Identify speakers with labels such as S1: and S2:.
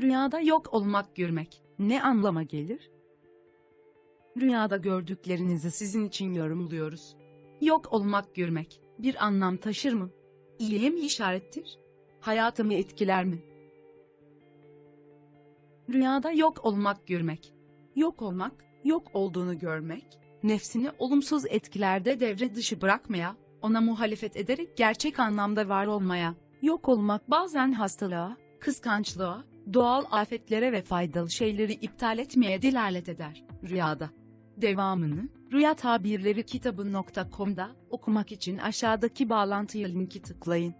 S1: Rüyada yok olmak görmek ne anlama gelir? Rüyada gördüklerinizi sizin için yorumluyoruz. Yok olmak görmek bir anlam taşır mı? İyiye mi işarettir? Hayatımı etkiler mi? Rüyada yok olmak görmek. Yok olmak, yok olduğunu görmek, nefsini olumsuz etkilerde devre dışı bırakmaya, ona muhalefet ederek gerçek anlamda var olmaya, yok olmak bazen hastalığa, kıskançlığa, doğal afetlere ve faydalı şeyleri iptal etmeye delalet eder rüyada. Devamını Rüya Tabirleri kitabı.com'da okumak için aşağıdaki bağlantıya linki tıklayın.